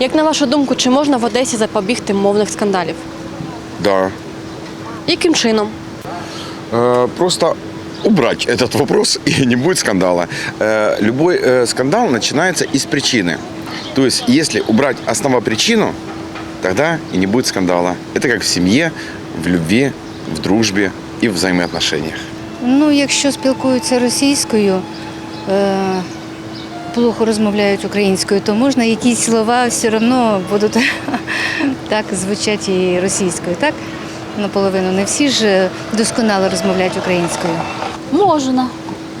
Як на вашу думку, чи можна в Одесі запобігти мовних скандалів? Да. Яким чином? Э, Просто убрать этот вопрос, и не будет скандала. Э, Любой э, скандал начинается из причины. То есть, если убрать основопричину, тогда и не будет скандала. Это как в семье, в любви, в дружбе и в взаимоотношениях. Ну, якщо спілкуються російською, е, плохо розмовляють українською, то можна якісь слова все одно будуть так звучать і російською, так? Наполовину. Не всі ж досконало розмовляють українською. Можна.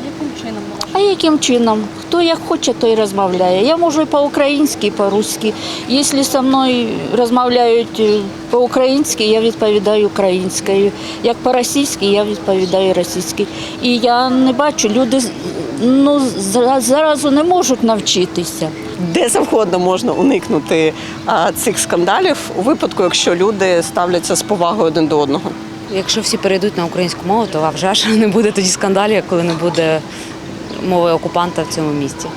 Яким чином? А яким чином? Хто як хоче, той розмовляє. Я можу і по-українськи, і по-русски. Якщо зі мною розмовляють е, по-українськи, я відповідаю українською. Як по-російськи, я відповідаю російською. І я не бачу, люди ну, зра- зразу не можуть навчитися. де завгодно можна уникнути а, цих скандалів у випадку, якщо люди ставляться з повагою один до одного. Якщо всі перейдуть на українську мову, то а вже ж не буде тоді скандалів, коли не буде мови окупанта в цьому місті.